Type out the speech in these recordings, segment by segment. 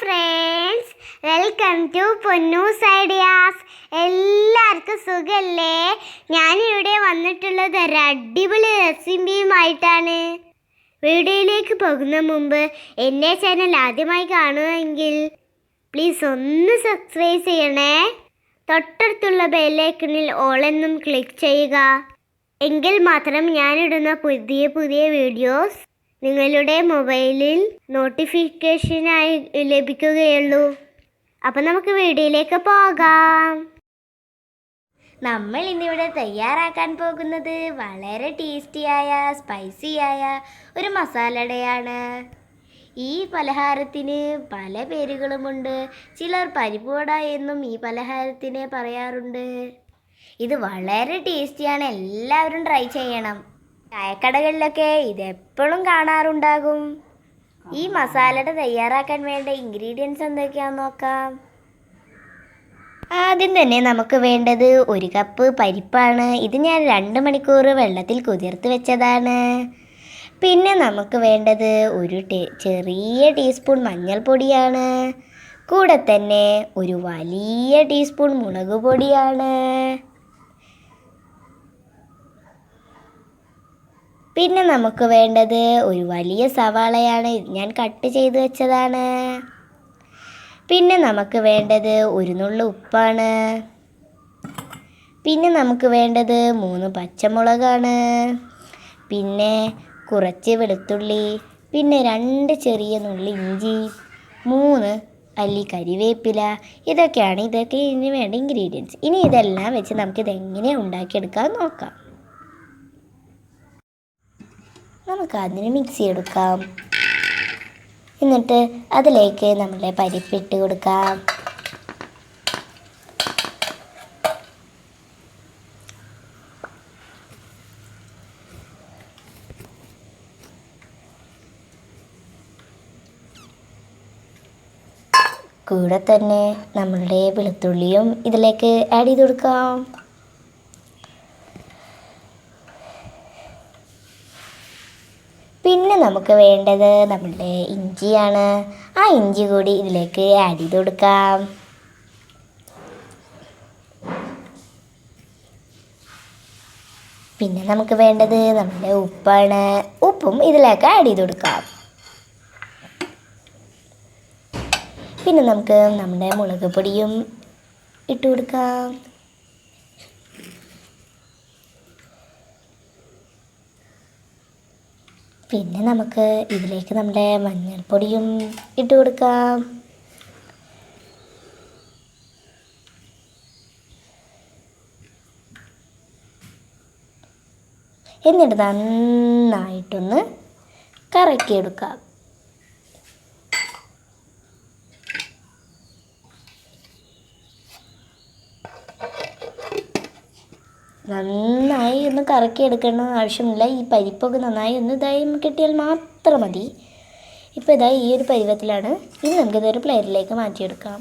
Friends welcome to Ponnus ideas എല്ലാവർക്കും സുഖല്ലേ? ഞാനിവിടെ വന്നിട്ടുള്ളത് ഒരു അടിപൊളി റെസിപ്പിയുമായിട്ടാണ്. വീഡിയോയിലേക്ക് പോകുന്ന മുമ്പ് എന്റെ ചാനൽ ആദ്യമായി കാണുമെങ്കിൽ പ്ലീസ് ഒന്ന് സബ്സ്ക്രൈബ് ചെയ്യണേ. തൊട്ടടുത്തുള്ള ബെല്ലൈക്കണിൽ ഓളെന്നും ക്ലിക്ക് ചെയ്യുക. എങ്കിൽ മാത്രം ഞാനിടുന്ന പുതിയ പുതിയ വീഡിയോസ് നിങ്ങളുടെ മൊബൈലിൽ നോട്ടിഫിക്കേഷനായി ലഭിക്കുകയുള്ളൂ. അപ്പം നമുക്ക് വീഡിയോയിലേക്ക് പോകാം. നമ്മൾ ഇന്നിവിടെ തയ്യാറാക്കാൻ പോകുന്നത് വളരെ ടേസ്റ്റിയായ സ്പൈസിയായ ഒരു മസാലടയാണ്. ഈ പലഹാരത്തിന് പല പേരുകളുമുണ്ട്. ചിലർ പരിപ്പുവട എന്നും ഈ പലഹാരത്തിനെ പറയാറുണ്ട്. ഇത് വളരെ ടേസ്റ്റിയാണ് എല്ലാവരും ട്രൈ ചെയ്യണം. ചായക്കടകളിലൊക്കെ ഇത് എപ്പോഴും കാണാറുണ്ടാകും. ഈ മസാലയുടെ തയ്യാറാക്കാൻ വേണ്ട ഇൻഗ്രീഡിയൻസ് എന്തൊക്കെയാണെന്ന് നോക്കാം. ആദ്യം തന്നെ നമുക്ക് വേണ്ടത് ഒരു കപ്പ് പരിപ്പാണ്. ഇത് ഞാൻ രണ്ട് മണിക്കൂർ വെള്ളത്തിൽ കുതിർത്ത് വെച്ചതാണ്. പിന്നെ നമുക്ക് വേണ്ടത് ഒരു ചെറിയ ടീസ്പൂൺ മഞ്ഞൾപ്പൊടിയാണ്. കൂടെ തന്നെ ഒരു വലിയ ടീസ്പൂൺ മുളക് പൊടിയാണ് പിന്നെ നമുക്ക് വേണ്ടത് ഒരു വലിയ സവാളയാണ്. ഞാൻ കട്ട് ചെയ്ത് വെച്ചതാണ്. പിന്നെ നമുക്ക് വേണ്ടത് ഒരു നുള്ളു ഉപ്പാണ്. പിന്നെ നമുക്ക് വേണ്ടത് മൂന്ന് പച്ചമുളകാണ്. പിന്നെ കുറച്ച് വെളുത്തുള്ളി പിന്നെ രണ്ട് ചെറിയ നുള്ളി ഇഞ്ചി മൂന്ന് അല്ലി കരിവേപ്പില. ഇതൊക്കെയാണ് ഇതൊക്കെ ഇതിന് വേണ്ട ഇൻഗ്രീഡിയൻസ് ഇനി ഇതെല്ലാം വെച്ച് നമുക്കിത് എങ്ങനെ ഉണ്ടാക്കിയെടുക്കാൻ നോക്കാം. നമുക്ക് അതിന് മിക്സി എടുക്കാം എന്നിട്ട് അതിലേക്ക് നമ്മുടെ പരിപ്പിട്ട് കൊടുക്കാം. കൂടെ തന്നെ നമ്മളുടെ വെളുത്തുള്ളിയും ഇതിലേക്ക് ആഡ് ചെയ്ത് കൊടുക്കാം. പിന്നെ നമുക്ക് വേണ്ടത് നമ്മളുടെ ഇഞ്ചിയാണ്. ആ ഇഞ്ചി കൂടി ഇതിലേക്ക് ആഡ് ചെയ്ത് കൊടുക്കാം. പിന്നെ നമുക്ക് വേണ്ടത് നമ്മുടെ ഉപ്പാണ്. ഉപ്പും ഇതിലേക്ക് ആഡ് ചെയ്ത് കൊടുക്കാം. പിന്നെ നമുക്ക് നമ്മുടെ മുളക് പൊടിയും ഇട്ട് കൊടുക്കാം. പിന്നെ നമുക്ക് ഇതിലേക്ക് നമ്മുടെ മഞ്ഞൾപ്പൊടിയും ഇട്ട് കൊടുക്കാം. എന്നിട്ട് നന്നായിട്ടൊന്ന് കറക്കിയെടുക്കാം. നന്നായി ഒന്ന് കറക്കി എടുക്കേണ്ട ആവശ്യമില്ല ഈ പരിപ്പൊക്കെ നന്നായി ഒന്ന് ഇതായി കിട്ടിയാൽ മാത്രം മതി. ഇപ്പോൾ ഇതാ ഈ ഒരു പരുവത്തിലാണ്. ഇനി നമുക്കിതൊരു പ്ലേറ്റിലേക്ക് മാറ്റിയെടുക്കാം.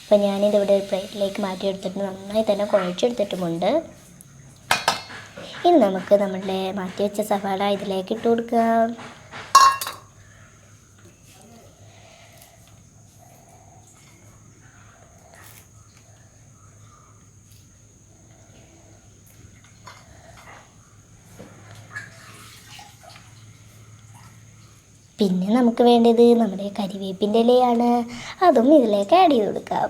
അപ്പോൾ ഞാനിതിവിടെ ഒരു പ്ലേറ്റിലേക്ക് മാറ്റിയെടുത്തിട്ട് നന്നായി തന്നെ കുഴച്ചെടുത്തിട്ടുമുണ്ട്. ഇനി നമുക്ക് നമ്മളുടെ മാറ്റി വെച്ച സവാള ഇതിലേക്ക് ഇട്ട് കൊടുക്കാം. പിന്നെ നമുക്ക് വേണ്ടത് നമ്മുടെ കരിവേപ്പിന്റെ ഇലയാണ്. അതും ഇതിലേക്ക് ആഡ് ചെയ്ത് കൊടുക്കാം.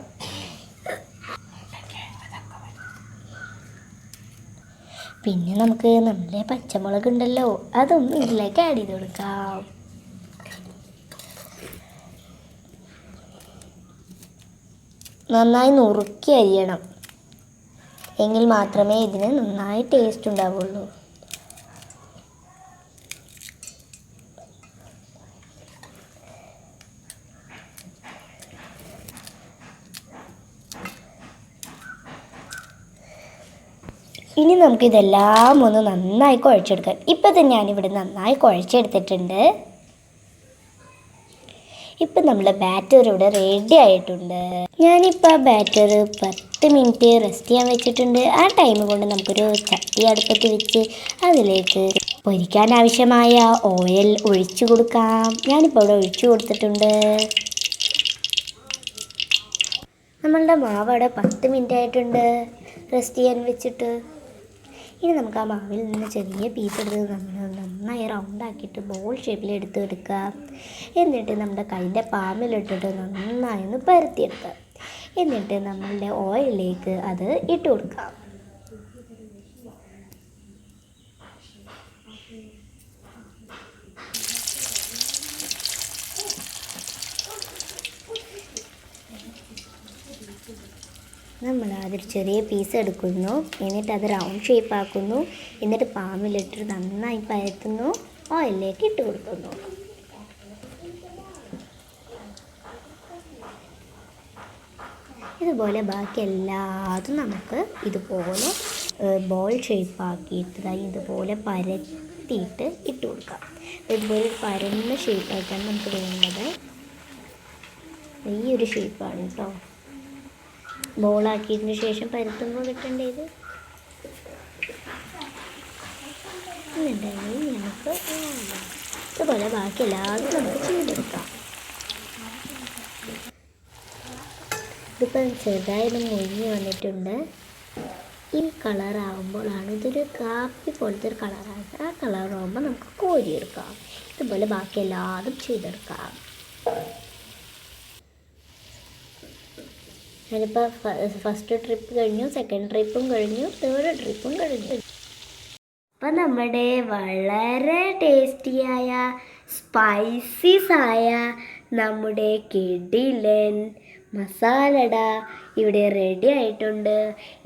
പിന്നെ നമുക്ക് നമ്മുടെ പച്ചമുളക് ഉണ്ടല്ലോ അതും ഇതിലേക്ക് ആഡ് ചെയ്ത് കൊടുക്കാം. നന്നായി നുറുക്കി അരിയണം. എങ്കിൽ മാത്രമേ ഇതിന് നന്നായി ടേസ്റ്റ് ഉണ്ടാവുള്ളൂ. ഇനി നമുക്ക് ഇതെല്ലാം ഒന്ന് നന്നായി കുഴച്ചെടുക്കാം. ഇപ്പം തന്നെ ഞാനിവിടെ നന്നായി കുഴച്ചെടുത്തിട്ടുണ്ട്. ഇപ്പം നമ്മുടെ ബാറ്റർ ഇവിടെ റെഡി ആയിട്ടുണ്ട്. ഞാനിപ്പോൾ ആ ബാറ്റർ പത്ത് മിനിറ്റ് റെസ്റ്റ് ചെയ്യാൻ വെച്ചിട്ടുണ്ട്. ആ ടൈം കൊണ്ട് നമുക്കൊരു ചട്ടി അടുപ്പത്ത് വെച്ച് അതിലേക്ക് പൊരിക്കാൻ ആവശ്യമായ ഓയിൽ ഒഴിച്ചു കൊടുക്കാം. ഞാനിപ്പോൾ ഇവിടെ ഒഴിച്ചു കൊടുത്തിട്ടുണ്ട്. നമ്മളുടെ മാവ് അവിടെ പത്ത് മിനിറ്റ് ആയിട്ടുണ്ട്. റെസ്റ്റ് ചെയ്യാൻ വെച്ചിട്ട്. ഇനി നമുക്ക് ആ മാവിൽ നിന്ന് ചെറിയ പീസ് എടുത്ത് നമ്മൾ നന്നായി റൗണ്ട് ആക്കിയിട്ട് ബോൾ ഷേപ്പിൽ എടുത്ത് എടുക്കുക എന്നിട്ട് നമ്മുടെ കൈന്റെ പാമ്പിലിട്ടിട്ട് നന്നായി ഒന്ന് പരത്തിയെടുക്കുക എന്നിട്ട് നമ്മളുടെ ഓയിലിലേക്ക് അത് ഇട്ട് കൊടുക്കാം. നമ്മൾ അതൊരു ചെറിയ പീസ് എടുക്കുന്നു. എന്നിട്ട് അത് റൗണ്ട് ഷേപ്പ് ആക്കുന്നു. എന്നിട്ട് പാമ്പിലിട്ട് നന്നായി പരത്തുന്നു. ഓയിലിലേക്ക് ഇട്ട് കൊടുക്കുന്നു. ഇതുപോലെ ബാക്കി എല്ലാതും നമുക്ക് ഇതുപോലെ ബോൾ ഷേപ്പ് ആക്കിയിട്ട് ഇതുപോലെ പരത്തിയിട്ട് ഇട്ട് കൊടുക്കാം. ഇതുപോലെ പരന്ന ഷേപ്പ് ഷേപ്പായിട്ടാണ് നമുക്ക് വേണ്ടത്. ഈ ഒരു ഷേപ്പാണ് കേട്ടോ ബോളാക്കിയതിന് ശേഷം പരത്തുമ്പോൾ കിട്ടേണ്ടത് എന്നിട്ടായി നമുക്ക് ഇതുപോലെ ബാക്കി എല്ലാവരും നമുക്ക് ചെയ്തെടുക്കാം. ഇതിപ്പം ചെറുതായിട്ട് മൊഴിഞ്ഞ് വന്നിട്ടുണ്ട്. ഈ കളറാകുമ്പോഴാണ് ഇതൊരു കാപ്പി പോലത്തെ ഒരു കളറാണ്. ആ കളറാകുമ്പോൾ നമുക്ക് കോരിയെടുക്കാം. ഇതുപോലെ ബാക്കി എല്ലാതും ചെയ്തെടുക്കാം. ഞാനിപ്പോൾ ഫസ്റ്റ് ട്രിപ്പ് കഴിഞ്ഞു സെക്കൻഡ് ട്രിപ്പും കഴിഞ്ഞു തേർഡ് ട്രിപ്പും കഴിഞ്ഞു. അപ്പം നമ്മുടെ വളരെ ടേസ്റ്റിയായ സ്പൈസീസായ നമ്മുടെ കിഡിലൻ മസാലട ഇവിടെ റെഡി ആയിട്ടുണ്ട്.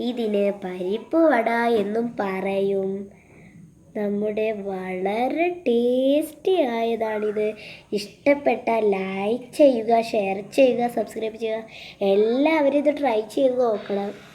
ഇതിന് പരിപ്പ് വട എന്നും പറയും. നമ്മുടെ വളരെ ടേസ്റ്റി ആയതാണിത്. ഇഷ്ടപ്പെട്ട ലൈക്ക് ചെയ്യുക ഷെയർ ചെയ്യുക സബ്സ്ക്രൈബ് ചെയ്യുക. എല്ലാവരും ഇത് ട്രൈ ചെയ്ത് നോക്കണം.